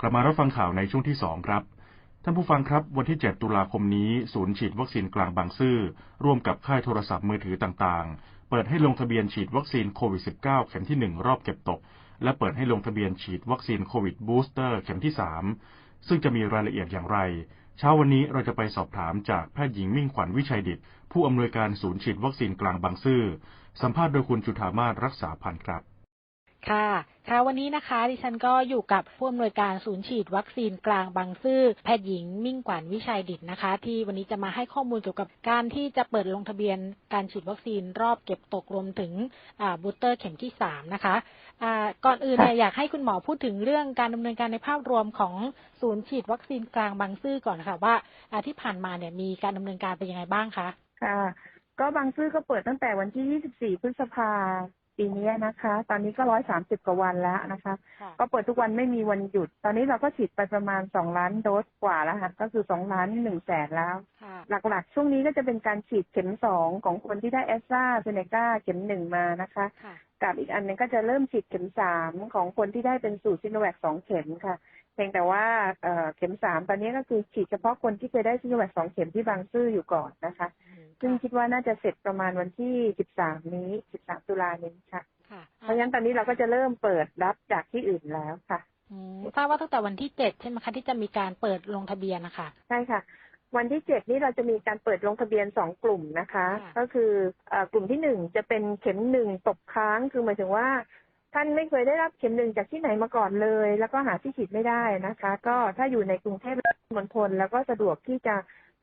กลับมารับฟังข่าวในช่วงที่2ครับ ท่านผู้ฟังครับ วันที่ 7 ตุลาคมนี้ ศูนย์ฉีดวัคซีนกลางบางซื่อ ร่วมกับค่ายโทรศัพท์มือถือต่างๆ เปิดให้ลงทะเบียนฉีดวัคซีนโควิด -19 เข็มที่ 1 รอบเก็บตก และเปิดให้ลงทะเบียนฉีดวัคซีนโควิดบูสเตอร์เข็มที่ 3 ซึ่งจะมีรายละเอียดอย่างไร เช้าวันนี้เราจะไปสอบถามจากแพทย์หญิงมิ่งขวัญวิชัยดิตผู้อำนวยการศูนย์ฉีดวัคซีนกลางบางซื่อสัมภาษณ์โดยคุณจุธามาศรักษาพันธ์ครับ ค่ะค่ะวันนี้นะคะดิฉันก็อยู่กับผู้อำนวยการศูนย์ฉีดวัคซีนกลางบางซื่อแพทย์หญิงมิ่งขวัญวิชัยดิตนะคะ ที่วันนี้จะมาให้ข้อมูลเกี่ยวกับการที่จะเปิดลงทะเบียนการฉีดวัคซีนรอบเก็บตกรวมถึงบูสเตอร์เข็มที่สามนะคะะก่อนอื่นเนี่ยอยากให้คุณหมอพูดถึงเรื่องการดำเนินการในภาพรวมของศูนย์ฉีดวัคซีนกลางบางซื่อก่อนค่ะว่าที่ผ่านมาเนี่ยมีการดำเนินการเป็นยังไงบ้างคะค่ะก็บางซื่อก็เปิดตั้งแต่วันที่ 24 พฤษภา ปีนี้นะคะ ตอนนี้ก็ร้อยสามสิบกว่าวันแล้วนะคะก็เปิดทุกวันไม่มีวันหยุด ตอนนี้เราก็ฉีดไปประมาณสองล้านโดสกว่าแล้วค่ะก็คือสองล้านหนึ่งแสนแล้วหลักๆ ช่วงนี้ก็จะเป็นการฉีดเข็มสองของคนที่ได้แอสตราเซเนกาเข็มหนึ่งมานะคะกับอีกอันนึงก็จะเริ่มฉีดเข็มสามของคนที่ได้เป็นสูตรซิโนแวคสองเข็มค่ะเพียงแต่ว่าเข็มสามตอนนี้ก็คือฉีดเฉพาะคนที่เคยได้ซิโนแวคสองเข็มที่บางซื่ออยู่ก่อนนะคะ ซึ่งคิดว่าน่าจะเสร็จประมาณวันที่สิบสามนี้สิบสามตุลานี้ค่ะ เพราะฉะนั้นตอนนี้เราก็จะเริ่มเปิดรับจากที่อื่นแล้วค่ะทราบว่าตั้งแต่วันที่เจ็ดใช่ไหมคะที่จะมีการเปิดลงทะเบียนนะคะใช่ค่ะ วันที่เจ็ดนี้เราจะมีการเปิดลงทะเบียนสองกลุ่มนะคะ ก็คือกลุ่มที่หนึ่งจะเป็นเข็มหนึ่งตกค้างคือหมายถึงว่า ท่านไม่เคยได้รับเข็มหนึ่งจากที่ไหนมาก่อนเลย แล้วก็หาที่ฉีดไม่ได้นะคะ ก็ถ้าอยู่ในกรุงเทพมณฑลแล้วก็สะดวกที่จะ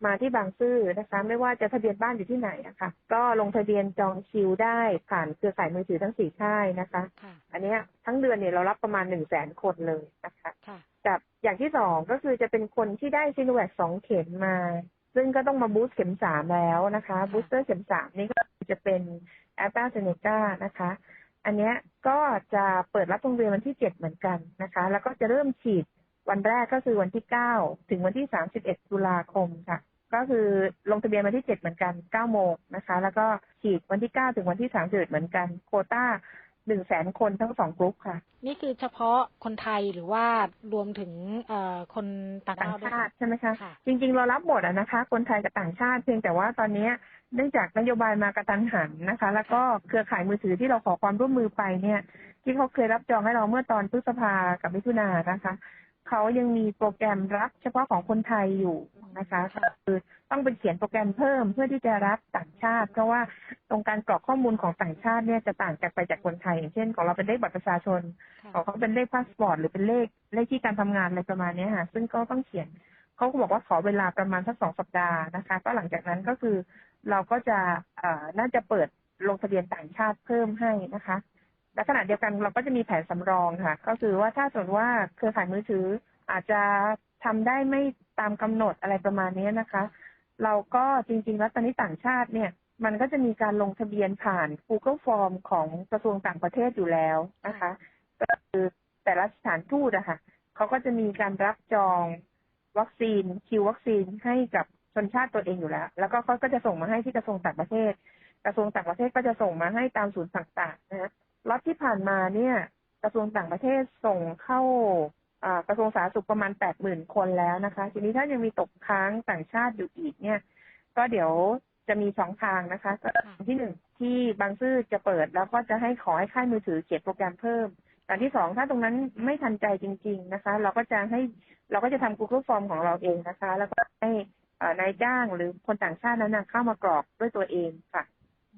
มาที่บางซื่อนะคะ ไม่ว่าจะทะเบียนบ้านอยู่ที่ไหนนะคะ ก็ลงทะเบียนจองคิวได้ผ่านเครือข่ายมือถือทั้งสี่ค่ายนะคะ อันนี้ทั้งเดือนเนี่ยเรารับประมาณหนึ่งแสนคนเลยนะคะกับอย่างที่สองก็คือจะเป็นคนที่ได้ซีโนแวคสองเข็มมา ซึ่งก็ต้องมาบูสต์เข็มสามแล้วนะคะบูสเตอร์เข็มสามนี่ก็จะเป็นแอสตราเซเนกานะคะ อันนี้ก็จะเปิดรับโรงเรียนวันที่เจ็ดเหมือนกันนะคะ แล้วก็จะเริ่มฉีดวันแรกก็คือวันที่เก้าถึงวันที่สามสิบเอ็ดตุลาคมค่ะ ก็คือลงทะเบียนวันที่เจ็ดเหมือนกันเก้าโมงนะคะ แล้วก็ฉีดวันที่เก้าถึงวันที่สามสิบเอ็ดเหมือนกัน โคต้าหนึ่งแสนคนทั้งสองกลุ่มค่ะ นี่คือเฉพาะคนไทยหรือว่ารวมถึงคนต่างชาติใช่ไหมคะ จริง ๆ เรารับหมดนะคะ คนไทยกับต่างชาติเพียงแต่ว่าตอนนี้ เนื่องจากนโยบายมากระตันหันนะคะ แล้วก็เครือข่ายมือถือที่เราขอความร่วมมือไปเนี่ย ที่เขาเคยรับจองให้เราเมื่อตอนพฤษภากับมิถุนานะคะเขายังมีโปรแกรมรับเฉพาะของคนไทยอยู่นะคะคือต้องไปเขียนโปรแกรมเพิ่มเพื่อที่จะรับต่างชาติ เพราะว่าตรงการกรอกข้อมูลของต่างชาติเนี่ยจะต่างจากไปจากคนไทยอย่างเช่น ของเราเป็นเลขบัตรประชาชนของเขาเป็นเลขพาสปอร์ตหรือเป็นเลขเลขที่การทำงานอะไรประมาณนี้ค่ะซึ่งก็ต้องเขียนเขาก็บอกว่าขอเวลาประมาณสักสองสัปดาห์นะคะ ก็หลังจากนั้นก็คือ เราก็จะน่าจะเปิดลงทะเบียนต่างชาติเพิ่มให้นะคะและขณะเดียวกันเราก็จะมีแผนสำรองค่ะ ก็คือว่าถ้าสมมติว่าเครือข่ายมือถืออาจจะทำได้ไม่ตามกำหนดอะไรประมาณนี้นะคะ เราก็จริงๆแล้วตอนนี้ต่างชาติเนี่ย มันก็จะมีการลงทะเบียนผ่าน Google Form ของกระทรวงต่างประเทศอยู่แล้วนะคะ ก็คือแต่ละสถานทูตอะค่ะเขาก็จะมีการรับจองวัคซีนคิววัคซีนให้กับ ชนชาติตัวเองอยู่แล้ว แล้วก็เขาก็จะส่งมาให้ที่กระทรวงต่างประเทศ กระทรวงต่างประเทศก็จะส่งมาให้ตามศูนย์ต่างๆนะล็อตที่ผ่านมาเนี่ย กระทรวงต่างประเทศส่งเข้ากระทรวงสาธารณสุขประมาณแปดหมื่นคนแล้วนะคะ ทีนี้ถ้ายังมีตกค้างต่างชาติอยู่อีกเนี่ย ก็เดี๋ยวจะมีสองทางนะคะที่หนึ่งที่บางซื่อจะเปิดแล้วก็จะให้ขอให้ค่ายมือถือเขียนโปรแกรมเพิ่มแต่ที่สองถ้าตรงนั้นไม่ทันใจจริง ๆนะคะ เราก็จะให้เราก็จะทำ Google Form ของเราเองนะคะ แล้วก็ให้ นายจ้างหรือคนต่างชาตินั้นเข้ามากรอกด้วยตัวเองค่ะ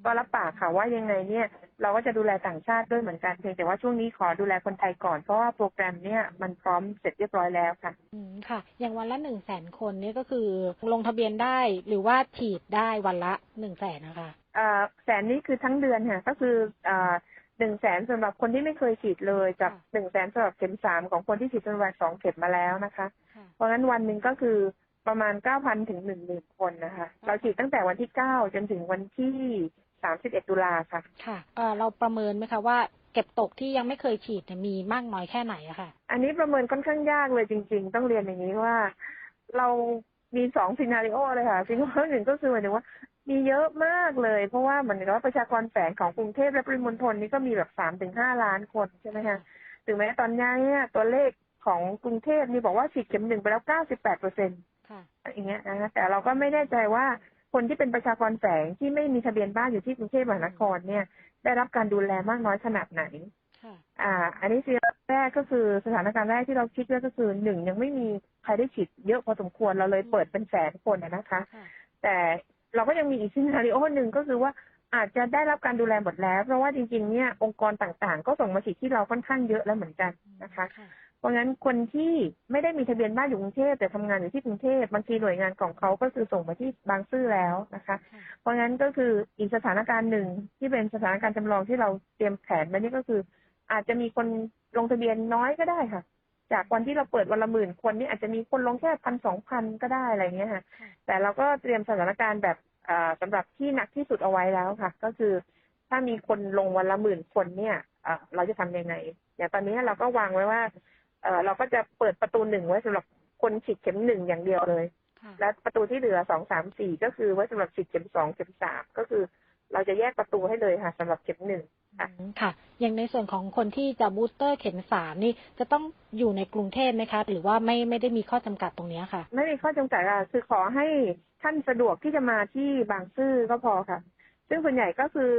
ก็รับปากค่ะว่ายังไงเนี่ย เราก็จะดูแลต่างชาติด้วยเหมือนกันเพียงแต่ว่าช่วงนี้ขอดูแลคนไทยก่อนเพราะว่าโปรแกรมเนี่ยมันพร้อมเสร็จเรียบร้อยแล้วค่ะ อืมค่ะ อย่างวันละหนึ่งแสนคนนี่ก็คือลงทะเบียนได้หรือว่าฉีดได้วันละหนึ่งแสนนะคะอ่าแสนนี้คือทั้งเดือนค่ะก็คืออ่าหนึ่งแสนสำหรับคนที่ไม่เคยฉีดเลยกับหนึ่งแสนสำหรับเข็มสามของคนที่ฉีดเป็นวันสองเข็มมาแล้วนะคะ เพราะงั้นวันหนึ่งก็คือ ประมาณเก้าพันถึงหนึ่งหมื่นคนนะคะ เราฉีดตั้งแต่วันที่เก้าจนถึงวันที่สามสิบเอ็ดตุลาค่ะ ค่ะเเราประเมินไหมคะว่าเก็บตกที่ยังไม่เคยฉีดเนี่ยมีมากน้อยแค่ไหนอะค่ะ อันนี้ประเมินค่อนข้างยากเลยจริง ๆ ต้องเรียนอย่างนี้ว่า เรามีสองซีนารีโอเลยค่ะซีนารีโอหนึ่งก็คือหมายถึงว่า มีเยอะมากเลย เพราะว่าเหมือนกับว่าประชากรแฝงของกรุงเทพและปริมณฑลนี่ก็มีแบบสามถึงห้าล้านคนใช่ไหมคะถึงแม้ตอนนี้เนี่ยตัวเลขของกรุงเทพนี่บอกว่าฉีดเข็มหนึ่งไปแล้ว98เปอร์เซ็นต์ค่ะ อย่างเงี้ยนะคะแต่เราก็ไม่แน่ใจว่าคนที่เป็นประชากรแฝงที่ไม่มีทะเบียนบ้านอยู่ที่กรุงเทพมหานครเนี่ย ได้รับการดูแลมากน้อยขนาดไหนค่ะอ่า อันนี้สิ่งแรกก็คือสถานการณ์แรกที่เราคิดว่าก็คือหนึ่งยังไม่มีใครได้ฉีดเยอะพอสมควรเราเลยเปิดเป็นแสนคนอะนะคะค่ะแต่เราก็ยังมีอีกซีนารีโอหนึ่งก็คือว่าอาจจะได้รับการดูแลหมดแล้ว เพราะว่าจริงๆเนี่ยองค์กรต่างๆ ก็ส่งมาฉีดที่เราค่อนข้างเยอะแล้วเหมือนกันนะคะค่ะ เพราะงั้นคนที่ไม่ได้มีทะเบียนบ้านอยู่กรุงเทพแต่ทำงานอยู่ที่กรุงเทพบางทีหน่วยงานของเขาก็คือส่งมาที่บางซื่อแล้วนะคะค่ะเพราะงั้นก็คืออีกสถานการณ์หนึ่งที่เป็นสถานการณ์จำลองที่เราเตรียมแผนไว้นี่ก็คือ อาจจะมีคนลงทะเบียนน้อยก็ได้ค่ะ จากวันที่เราเปิดวันละหมื่นคนนี่อาจจะมีคนลงแค่พันสองพันก็ได้อะไรเงี้ยค่ะค่ะแต่เราก็เตรียมสถานการณ์แบบอ่าสำหรับที่หนักที่สุดเอาไว้แล้วค่ะ ก็คือ ถ้ามีคนลงวันละหมื่นคนเนี่ยเอ่อเราจะทำยังไงอย่างตอนนี้เราก็วางไว้ว่า เอ่อเราก็จะเปิดประตูหนึ่งไว้สำหรับคนฉีดเข็มหนึ่งอย่างเดียวเลยค่ะและประตูที่เหลือสองสามสี่ก็คือไว้สำหรับฉีดเข็มสองเข็มสามก็คือ เราจะแยกประตูให้เลยค่ะสำหรับเข็มหนึ่งค่ะอืมค่ะ อย่างในส่วนของคนที่จะบูสเตอร์เข็มสามนี่จะต้องอยู่ในกรุงเทพไหมคะ หรือว่าไม่ไม่ได้มีข้อจำกัดตรงเนี้ยค่ะ ไม่มีข้อจำกัดค่ะคือขอให้ท่านสะดวกที่จะมาที่บางซื่อก็พอค่ะ ซึ่งส่วนใหญ่ก็คือ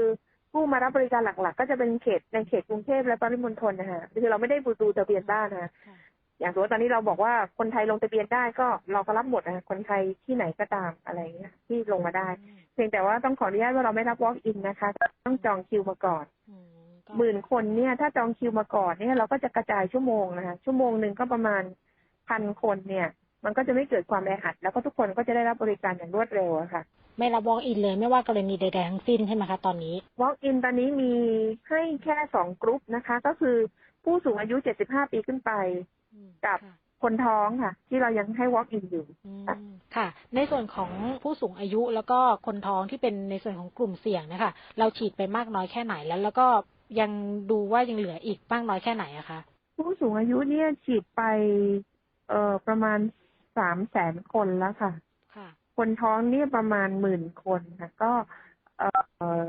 ผู้มารับบริการหลัก ๆ ก็จะเป็นเขตในเขตกรุงเทพและปริมณฑลนะคะคือเราไม่ได้บูดูทะเบียนบ้านนะคะค่ะอย่างสมมติตอนนี้เราบอกว่าคนไทยลงทะเบียนได้ก็เราก็รับหมดนะคะคนไทยที่ไหนก็ตามอะไรอย่างเงี้ยที่ลงมาได้ เพียงแต่ว่าต้องขออนุญาตว่าเราไม่รับ walk in นะคะ ต้องจองคิวมาก่อนอืมก็หมื่นคนเนี่ย ถ้าจองคิวมาก่อนเนี่ยเราก็จะกระจายชั่วโมงนะคะชั่วโมงหนึ่งก็ประมาณพันคนเนี่ย มันก็จะไม่เกิดความแออัด แล้วก็ทุกคนก็จะได้รับบริการอย่างรวดเร็วอะค่ะ ไม่รับวอล์กอินเลย ไม่ว่ากรณีใดๆทั้งสิ้นใช่ไหมคะตอนนี้ walk in ตอนนี้มีให้แค่สองกรุ๊ปนะคะ ก็คือผู้สูงอายุ 75 ปีขึ้นไปอืมกับค่ะคนท้องค่ะ ที่เรายังให้ walk in อยู่อืมค่ะ ในส่วนของผู้สูงอายุแล้วก็คนท้องที่เป็นในส่วนของกลุ่มเสี่ยงนะคะ เราฉีดไปมากน้อยแค่ไหนแล้ว แล้วก็ยังดูว่ายังเหลืออีกมากน้อยแค่ไหนอะคะผู้สูงอายุเนี่ยฉีดไป เอ่อประมาณสามแสนคนแล้วค่ะ ค่ะคนท้องเนี่ยประมาณหมื่นคนค่ะก็เอ่อ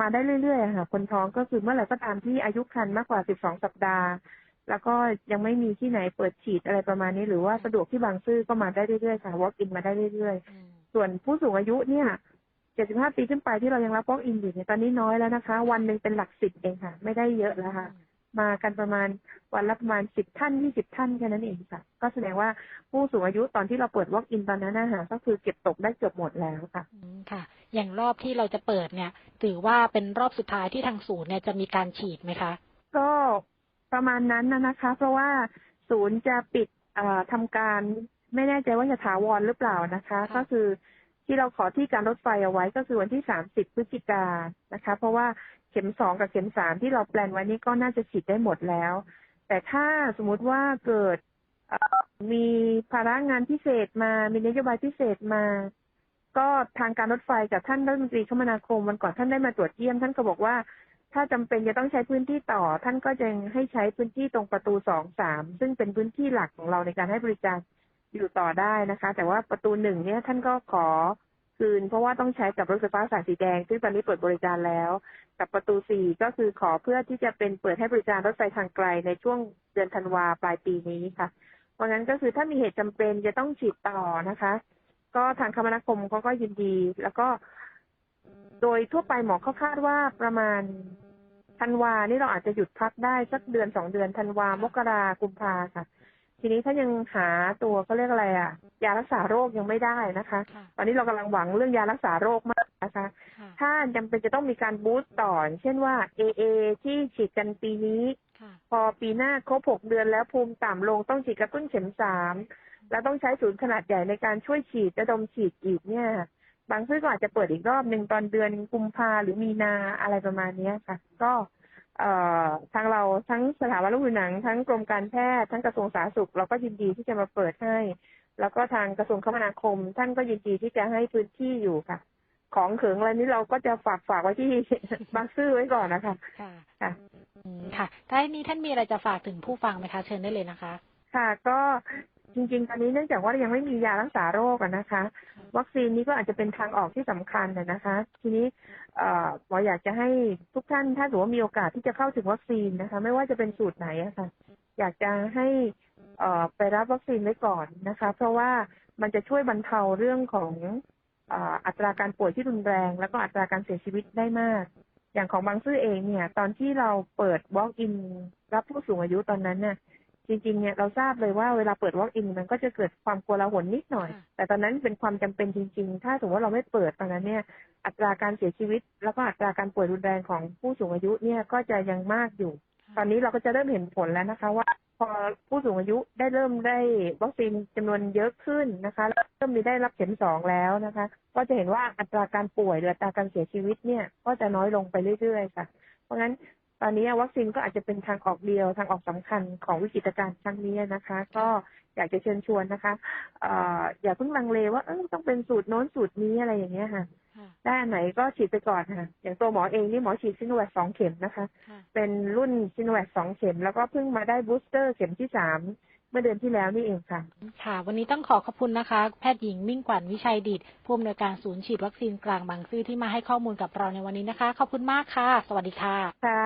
มาได้เรื่อยๆอะค่ะ คนท้องก็คือเมื่อไหร่ก็ตามที่อายุครรภ์มากกว่า 12 สัปดาห์ แล้วก็ยังไม่มีที่ไหนเปิดฉีดอะไรประมาณนี้หรือว่าสะดวกที่บางซื่อก็มาได้เรื่อยๆค่ะ walk in มาได้เรื่อยอืมๆส่วนผู้สูงอายุเนี่ย75ปีขึ้นไปที่เรายังรับ walk in อยู่เนี่ยตอนนี้น้อยแล้วนะคะ วันหนึ่งเป็นหลักสิบเองค่ะ ไม่ได้เยอะแล้วค่ะ มากันประมาณวันละประมาณสิบท่านยี่สิบท่านแค่นั้นเองค่ะ ก็แสดงว่าผู้สูงอายุตอนที่เราเปิด walk in ตอนนั้นนะคะก็คือเก็บตกได้เกือบหมดแล้วค่ะอืมค่ะ อย่างรอบที่เราจะเปิดเนี่ย ถือว่าเป็นรอบสุดท้ายที่ทางศูนย์เนี่ยจะมีการฉีดไหมคะ ก็ประมาณนั้นนะนะคะ เพราะว่าศูนย์จะปิดเอ่อทำการไม่แน่ใจว่าจะถาวรหรือเปล่านะคะค่ะก็คือที่เราขอที่การรถไฟเอาไว้ก็คือวันที่ 30 พฤศจิกายนนะคะ เพราะว่า เข็มสองกับเข็มสามที่เราแปลนไว้นี่ก็น่าจะฉีดได้หมดแล้ว แต่ถ้าสมมุติว่าเกิดมีภาระงานพิเศษมา มีนโยบายพิเศษมา ก็ทางการรถไฟกับท่านรัฐมนตรีคมนาคมวันก่อนท่านได้มาตรวจเยี่ยม ท่านก็บอกว่า ถ้าจำเป็นจะต้องใช้พื้นที่ต่อ ท่านก็จะให้ใช้พื้นที่ตรงประตูสองสามซึ่งเป็นพื้นที่หลักของเราในการให้บริการอยู่ต่อได้นะคะ แต่ว่าประตูหนึ่งเนี่ยท่านก็ขอ คืน เพราะว่าต้องใช้กับรถไฟฟ้าสายสีแดง ซึ่งตอนนี้เปิดบริการแล้ว กับประตูสี่ก็คือขอเพื่อที่จะเป็นเปิดให้บริการรถไฟทางไกลในช่วงเดือนธันวาปลายปีนี้ค่ะ เพราะงั้นก็คือถ้ามีเหตุจำเป็นจะต้องฉีดต่อนะคะ ก็ทางคมนาคมเขาก็ยินดี แล้วก็ โดยทั่วไปหมอเขาคาดว่าประมาณธันวานี่เราอาจจะหยุดพักได้สักเดือนสองเดือนธันวามกรากุมภาค่ะ ทีนี้ถ้ายังหาตัวเขาเรียกอะไรอะยารักษาโรคยังไม่ได้นะคะค่ะตอนนี้เรากำลังหวังเรื่องยารักษาโรคมากนะคะค่ะถ้าจำเป็นจะต้องมีการบูสต์ต่ออย่างเช่นว่า AA ที่ฉีดกันปีนี้ค่ะพอปีหน้าครบหกเดือนแล้วภูมิต่ำลงต้องฉีดกระตุ้นเข็มสามแล้วต้องใช้ศูนย์ขนาดใหญ่ในการช่วยฉีดระดมฉีดอีกเนี่ย บางซื่อก็อาจจะเปิดอีกรอบหนึ่งตอนเดือนกุมภาหรือมีนาอะไรประมาณเนี้ยค่ะ ก็เอ่อทางเรา ทั้งสถาบันโรคผิวหนัง ทั้งกรมการแพทย์ทั้งกระทรวงสาธารณสุขเราก็ยินดีที่จะมาเปิดให้ แล้วก็ทางกระทรวงคมนาคม ท่านก็ยินดีที่จะให้พื้นที่อยู่ค่ะ ของเขิงอะไรนี้เราก็จะฝากฝากไว้ที่บางซื่อไว้ก่อนนะคะค่ะค่ะอืมค่ะถ้านี้ท่านมีอะไรจะฝากถึงผู้ฟังไหมคะ เชิญได้เลยนะคะ ค่ะก็ จริงๆ ตอนนี้เนื่องจากว่ายังไม่มียารักษาโรคนะคะ วัคซีนนี้ก็อาจจะเป็นทางออกที่สำคัญนะนะคะ ทีนี้เอ่อหมออยากจะให้ทุกท่านถ้าสมมติว่ามีโอกาสที่จะเข้าถึงวัคซีนนะคะ ไม่ว่าจะเป็นสูตรไหนะค่ะ อยากจะให้เอ่อไปรับวัคซีนไว้ก่อนนะคะ เพราะว่ามันจะช่วยบรรเทาเรื่องของอัตราการป่วยที่รุนแรง แล้วก็อัตราการเสียชีวิตได้มาก อย่างของบางซื่อเองเนี่ย ตอนที่เราเปิด walk in รับผู้สูงอายุตอนนั้นเนี่ย จริงๆ เนี่ยเราทราบเลยว่าเวลาเปิด walk in มันก็จะเกิดความกลัวละหนนิดหน่อยค่ะแต่ตอนนั้นเป็นความจำเป็นจริง ๆ ถ้าสมมติว่าเราไม่เปิดตอนนั้นเนี่ย อัตราการเสียชีวิต แล้วก็อัตราการป่วยรุนแรงของผู้สูงอายุเนี่ยก็จะยังมากอยู่ ตอนนี้เราก็จะเริ่มเห็นผลแล้วนะคะว่าพอผู้สูงอายุได้เริ่มได้วัคซีนจำนวนเยอะขึ้นนะคะแล้วเริ่มมีได้รับเข็มสองแล้วนะคะ ก็จะเห็นว่าอัตราการป่วยหรืออัตราการเสียชีวิตเนี่ยก็จะน้อยลงไปเรื่อยๆ ค่ะ เพราะงั้น ตอนนี้วัคซีนก็อาจจะเป็นทางออกเดียวทางออกสำคัญของวิกฤตการณ์ครั้งนี้นะคะ ก็อยากจะเชิญชวนนะคะเอ่ออย่าเพิ่งลังเลว่าเออต้องเป็นสูตรโน้นสูตรนี้อะไรอย่างเงี้ยค่ะค่ะได้อันไหนก็ฉีดไปก่อนค่ะ อย่างตัวหมอเองนี่หมอฉีดซิโนแวคสองเข็มนะคะค่ะเป็นรุ่นซิโนแวคสองเข็ม แล้วก็เพิ่งมาได้บูสเตอร์เข็มที่สามเมื่อเดือนที่แล้วนี่เองค่ะ ค่ะ วันนี้ต้องขอขอบคุณนะคะ แพทย์หญิงมิ่งขวัญวิชัยดิตผู้อำนวยการศูนย์ฉีดวัคซีนกลางบางซื่อที่มาให้ข้อมูลกับเราในวันนี้นะคะ ขอบคุณมากค่ะ สวัสดีค่ะค่ะ